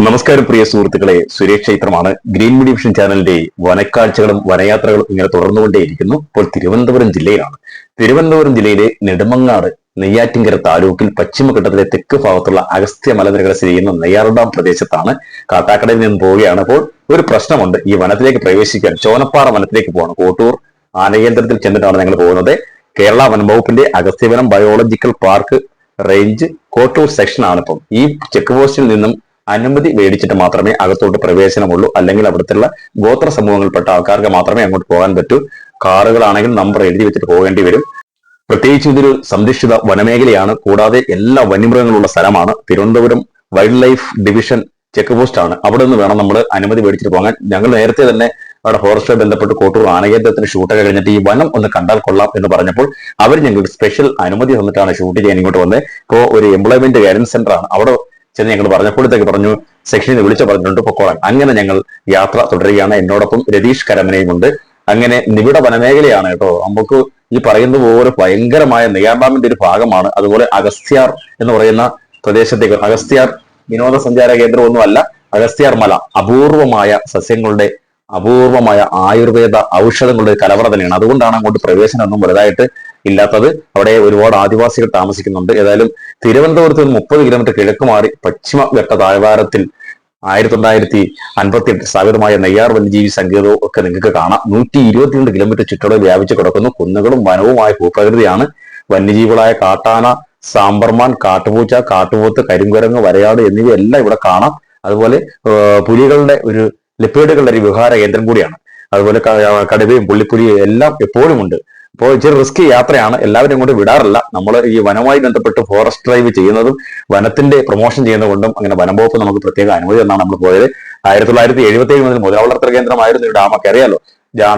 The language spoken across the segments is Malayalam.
നമസ്കാരം പ്രിയ സുഹൃത്തുക്കളെ. സുരേഷ് ക്ഷേത്രമാണ്. ഗ്രീൻ മീഡിയ വിഷൻ ചാനലിന്റെ വനക്കാഴ്ചകളും വനയാത്രകളും ഇങ്ങനെ തുടർന്നുകൊണ്ടേയിരിക്കുന്നു. ഇപ്പോൾ തിരുവനന്തപുരം ജില്ലയിലാണ്. തിരുവനന്തപുരം ജില്ലയിലെ നെടുമങ്ങാട് നെയ്യാറ്റിങ്കര താലൂക്കിൽ പശ്ചിമഘട്ടത്തിലെ തെക്ക് ഭാഗത്തുള്ള അഗസ്ത്യ മലനിരകൾ സ്ഥിതി ചെയ്യുന്ന നെയ്യാറുഡാം പ്രദേശത്താണ്. കാട്ടാക്കടയിൽ നിന്ന് പോവുകയാണ്. അപ്പോൾ ഒരു പ്രശ്നമുണ്ട്. ഈ വനത്തിലേക്ക് പ്രവേശിക്കാൻ ചോനപ്പാറ വനത്തിലേക്ക് പോകണം. കോട്ടൂർ ആനകേന്ദ്രത്തിൽ ചെന്നിട്ടാണ് ഞങ്ങൾ പോകുന്നത്. കേരള വനംവകുപ്പിന്റെ Agasthyavanam biological park range Kottoor സെക്ഷനാണ് ഇപ്പം ഈ ചെക്ക് പോസ്റ്റിൽ നിന്നും അനുമതി മേടിച്ചിട്ട് മാത്രമേ അകത്തോട്ട് പ്രവേശനമുള്ളൂ. അല്ലെങ്കിൽ അവിടുത്തെ ഗോത്ര സമൂഹങ്ങളിൽപ്പെട്ട ആൾക്കാർക്ക് മാത്രമേ അങ്ങോട്ട് പോകാൻ പറ്റൂ. കാറുകളാണെങ്കിൽ നമ്പർ എഴുതി വെച്ചിട്ട് പോകേണ്ടി വരും. പ്രത്യേകിച്ച് ഇതൊരു സംരക്ഷിത വനമേഖലയാണ്. കൂടാതെ എല്ലാ വന്യമൃഗങ്ങളുള്ള സ്ഥലമാണ്. Thiruvananthapuram wildlife division check post ആണ്. അവിടെ നിന്ന് വേണം നമ്മൾ അനുമതി മേടിച്ചിട്ട് പോകാൻ. ഞങ്ങൾ നേരത്തെ തന്നെ അവിടെ ഫോറസ്റ്റുമായി ബന്ധപ്പെട്ട് കോട്ടൂർ ആനകേന്ദ്രത്തിന് ഷൂട്ടൊക്കെ കഴിഞ്ഞിട്ട് ഈ വനം ഒന്ന് കണ്ടാൽ കൊള്ളാം എന്ന് പറഞ്ഞപ്പോൾ അവർ ഞങ്ങൾക്ക് സ്പെഷ്യൽ അനുമതി തന്നിട്ടാണ് ഷൂട്ട് ചെയ്യാൻ ഇങ്ങോട്ട് വന്നത് ഇപ്പോൾ ഒരു എംപ്ലോയ്മെന്റ് ഗൈഡൻസ് സെന്റർ ആണ്. അവിടെ ചെന്ന് ഞങ്ങൾ പറഞ്ഞപ്പോഴത്തേക്ക് പറഞ്ഞു സെക്ഷനിൽ നിന്ന് വിളിച്ചു പറഞ്ഞിട്ടുണ്ട് പൊക്കോളാൻ. അങ്ങനെ ഞങ്ങൾ യാത്ര തുടരുകയാണ്. എന്നോടൊപ്പം രതീഷ് കരമനയും ഉണ്ട്. അങ്ങനെ നിബിഡ വനമേഖലയാണ് കേട്ടോ. നമുക്ക് ഈ പറയുന്ന പോലെ ഭയങ്കരമായ നെയ്യാർഡാമിന്റെ ഒരു ഭാഗമാണ്. അതുപോലെ അഗസ്ത്യാർ എന്ന് പറയുന്ന പ്രദേശത്തേക്ക് അഗസ്ത്യാർ വിനോദസഞ്ചാര കേന്ദ്രമൊന്നുമല്ല അഗസ്ത്യാർ മല. അപൂർവമായ സസ്യങ്ങളുടെ അപൂർവമായ ആയുർവേദ ഔഷധങ്ങളുടെ കലവറ തന്നെയാണ്. അതുകൊണ്ടാണ് അങ്ങോട്ട് പ്രവേശനം ഒന്നും വലുതായിട്ട് ഇല്ലാത്തത് അവിടെ ഒരുപാട് ആദിവാസികൾ താമസിക്കുന്നുണ്ട്. ഏതായാലും തിരുവനന്തപുരത്ത് നിന്ന് മുപ്പത് കിലോമീറ്റർ കിഴക്ക് മാറി പശ്ചിമഘട്ട താഴ്വാരത്തിൽ ആയിരത്തി തൊള്ളായിരത്തി അൻപത്തി എട്ട് സ്ഥാപിതമായ നെയ്യാർ വന്യജീവി സങ്കേതവും ഒക്കെ നിങ്ങൾക്ക് കാണാം. നൂറ്റി ഇരുപത്തിരണ്ട് കിലോമീറ്റർ ചുറ്റളവ് വ്യാപിച്ചു കിടക്കുന്നു. കുന്നുകളും വനവുമായ ഭൂപ്രകൃതിയാണ്. വന്യജീവികളായ കാട്ടാന സാമ്പർമാൻ കാട്ടുപൂച്ച കാട്ടുപോത്ത് കരിങ്കുരങ്ങ് വരയാട് എന്നിവയെല്ലാം ഇവിടെ കാണാം. അതുപോലെ പുലികളുടെ ഒരു ലിപ്പേഡുകളുടെ ഒരു വിഹാര കേന്ദ്രം കൂടിയാണ്. അതുപോലെ കടുവയും പുള്ളിപ്പുലിയും എല്ലാം എപ്പോഴും ഉണ്ട് അപ്പോൾ ഇച്ചിരി റിസ്ക് യാത്രയാണ്. എല്ലാവരും കൊണ്ട് വിടാറില്ല. നമ്മൾ ഈ വനവുമായി ബന്ധപ്പെട്ട് ഫോറസ്റ്റ് ഡ്രൈവ് ചെയ്യുന്നതും വനത്തിന്റെ പ്രൊമോഷൻ ചെയ്യുന്നതുകൊണ്ടും അങ്ങനെ വനം വകുപ്പ് നമുക്ക് പ്രത്യേക അനുമതി എന്നാണ് നമ്മൾ പോയത്. ആയിരത്തി തൊള്ളായിരത്തി എഴുപത്തി ഏഴ് മുതൽ മുതലാവളർത്തൽ കേന്ദ്രമായിരുന്നു ഈ ഡാമൊക്കെ അറിയാലോ?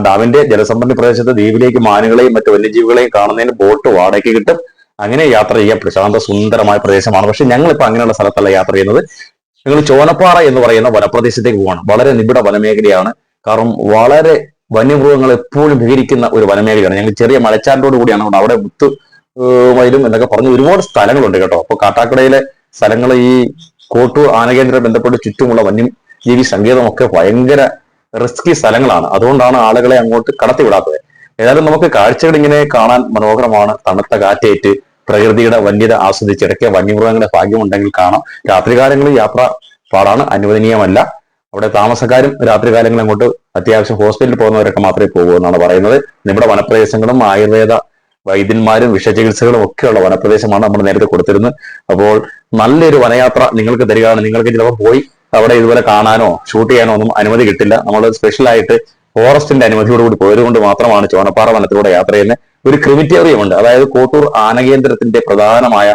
ഡാമിന്റെ ജലസംഭരണി പ്രദേശത്ത് ദ്വീപിലേക്ക് മാനുകളെയും മറ്റു വന്യജീവികളെയും കാണുന്നതിന് ബോട്ട് വാടകയ്ക്ക് കിട്ടും. അങ്ങനെ യാത്ര ചെയ്യാൻ പ്രശാന്ത സുന്ദരമായ പ്രദേശമാണ്. പക്ഷെ ഞങ്ങളിപ്പോൾ അങ്ങനെയുള്ള സ്ഥലത്തല്ല യാത്ര ചെയ്യുന്നത്. ഞങ്ങൾ ചോനപ്പാറ എന്ന് പറയുന്ന വനപ്രദേശത്തേക്ക് പോവാണ്. വളരെ നിബിഡ വനമേഖലയാണ്. കാരണം വളരെ വന്യമൃഗങ്ങൾ എപ്പോഴും വിഹരിക്കുന്ന ഒരു വനമേഖലയാണ്. ഞങ്ങൾ ചെറിയ മലച്ചാറിനോട് കൂടിയാണ് അവിടെ മുത്ത് വയലും എന്നൊക്കെ പറഞ്ഞ് ഒരുപാട് സ്ഥലങ്ങളുണ്ട് കേട്ടോ. അപ്പൊ കാട്ടാക്കടയിലെ സ്ഥലങ്ങൾ ഈ കോട്ടൂർ ആനകേന്ദ്രം ബന്ധപ്പെട്ട് ചുറ്റുമുള്ള വന്യജീവി സങ്കേതമൊക്കെ ഭയങ്കര റിസ്കി സ്ഥലങ്ങളാണ്. അതുകൊണ്ടാണ് ആളുകളെ അങ്ങോട്ട് കടത്തിവിടാത്തത്. ഏതായാലും നമുക്ക് കാഴ്ചകൾ ഇങ്ങനെ കാണാൻ മനോഹരമാണ്. തണുത്ത കാറ്റേറ്റ് പ്രകൃതിയുടെ വന്യത ആസ്വദിച്ച് ഇടയ്ക്ക് വന്യമൃഗങ്ങളുടെ ഭാഗ്യമുണ്ടെങ്കിൽ കാണാം. രാത്രികാലങ്ങളിൽ യാത്ര പാടാണ്. അനുവദനീയമല്ല. അവിടെ താമസക്കാരും രാത്രികാലങ്ങളിൽ അങ്ങോട്ട് അത്യാവശ്യം ഹോസ്പിറ്റലിൽ പോകുന്നവരൊക്കെ മാത്രമേ പോകൂ എന്നാണ് പറയുന്നത്. നമ്മുടെ വനപ്രദേശങ്ങളും ആയുർവേദ വൈദ്യന്മാരും വിഷചികിത്സകളും ഒക്കെയുള്ള വനപ്രദേശമാണ് നമ്മൾ നേരത്തെ കൊടുത്തിരുന്നത്. അപ്പോൾ നല്ലൊരു വനയാത്ര നിങ്ങൾക്ക് തരികയാണ്. നിങ്ങൾക്ക് ചിലപ്പോൾ പോയി അവിടെ ഇതുപോലെ കാണാനോ ഷൂട്ട് ചെയ്യാനോ ഒന്നും അനുമതി കിട്ടില്ല. നമ്മൾ സ്പെഷ്യലായിട്ട് ഫോറസ്റ്റിന്റെ അനുമതിയോടുകൂടി പോയതുകൊണ്ട് മാത്രമാണ് ചോണപ്പാറ വനത്തിലൂടെ യാത്ര ചെയ്യുന്നത്. ഒരു ക്രിമിറ്റേറിയം ഉണ്ട്. അതായത് കോട്ടൂർ ആനകേന്ദ്രത്തിന്റെ പ്രധാനമായ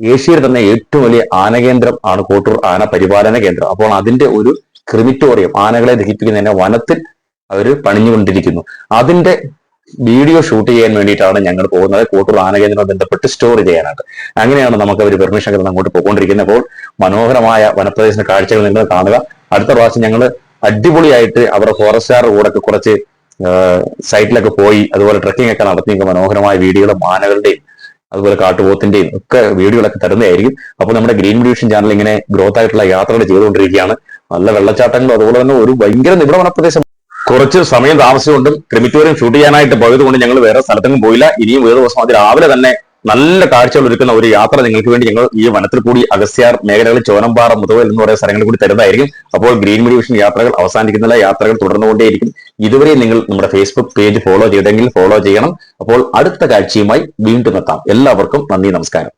ഏഷ്യയിൽ തന്നെ ഏറ്റവും വലിയ ആനകേന്ദ്രം ആണ് കോട്ടൂർ ആന പരിപാലന കേന്ദ്രം. അപ്പോൾ അതിന്റെ ഒരു ക്രിമിറ്റോറിയം ആനകളെ ദഹിപ്പിക്കുന്നതിനെ വനത്തിൽ അവർ പണിഞ്ഞുകൊണ്ടിരിക്കുന്നു. അതിന്റെ വീഡിയോ ഷൂട്ട് ചെയ്യാൻ വേണ്ടിയിട്ടാണ് ഞങ്ങൾ പോകുന്നത്. കോട്ടൂർ ആനകേന്ദ്രവുമായി ബന്ധപ്പെട്ട് സ്റ്റോർ ചെയ്യാനായിട്ട്. അങ്ങനെയാണ് നമുക്ക് അവർ പെർമിഷൻ കിട്ടുന്ന അങ്ങോട്ട് പോയിക്കൊണ്ടിരിക്കുന്നത്. അപ്പോൾ മനോഹരമായ വനപ്രദേശത്തിന്റെ കാഴ്ചകൾ നിങ്ങൾ കാണുക. അടുത്ത പ്രാവശ്യം ഞങ്ങൾ അടിപൊളിയായിട്ട് അവരുടെ ഫോറസ്റ്റുകാരുടെ കൂടെ കുറച്ച് സൈറ്റിലൊക്കെ പോയി അതുപോലെ ട്രക്കിംഗ് ഒക്കെ നടത്തി മനോഹരമായ വീഡിയോകളും ആനകളുടെയും അതുപോലെ കാട്ടുപോത്തിന്റെയും ഒക്കെ വീഡിയോകളൊക്കെ തരുന്നതായിരിക്കും. അപ്പോൾ നമ്മുടെ ഗ്രീൻ ഡിവിഷൻ ചാനൽ ഇങ്ങനെ ഗ്രോത്ത് ആയിട്ടുള്ള യാത്രകൾ ചെയ്തുകൊണ്ടിരിക്കുകയാണ്. നല്ല വെള്ളച്ചാട്ടങ്ങളും അതുപോലെ തന്നെ ഒരു ഭയങ്കര നിബിഡ വനപ്രദേശം. കുറച്ച് സമയം താമസിച്ചുകൊണ്ടും ക്രിമിറ്റോറിയം ഷൂട്ട് ചെയ്യാനായിട്ട് പോയത് കൊണ്ട് ഞങ്ങൾ വേറെ സ്ഥലത്തൊന്നും പോയില്ല. ഇനിയും വേറെ ദിവസം അത് രാവിലെ തന്നെ നല്ല കാഴ്ചകൾ ഒരുക്കുന്ന ഒരു യാത്ര നിങ്ങൾക്ക് വേണ്ടി ഞങ്ങൾ ഈ വനത്തിൽ കൂടി അഗസ്ത്യാർ മേഖലകളിൽ ചോനമ്പാറ മുതവൽ എന്ന് പറയുന്ന സ്ഥലങ്ങളിൽ കൂടി തരുന്നതായിരിക്കും. അപ്പോൾ ഗ്രീൻ മെഡിവിഷൻ യാത്രകൾ അവസാനിക്കുന്നില്ല യാത്രകൾ തുടർന്നുകൊണ്ടേയിരിക്കും. ഇതുവരെ നിങ്ങൾ നമ്മുടെ ഫേസ്ബുക്ക് പേജ് ഫോളോ ചെയ്തെങ്കിൽ ഫോളോ ചെയ്യണം. അപ്പോൾ അടുത്ത കാഴ്ചയുമായി വീണ്ടും എത്താം. എല്ലാവർക്കും നന്ദി നമസ്കാരം.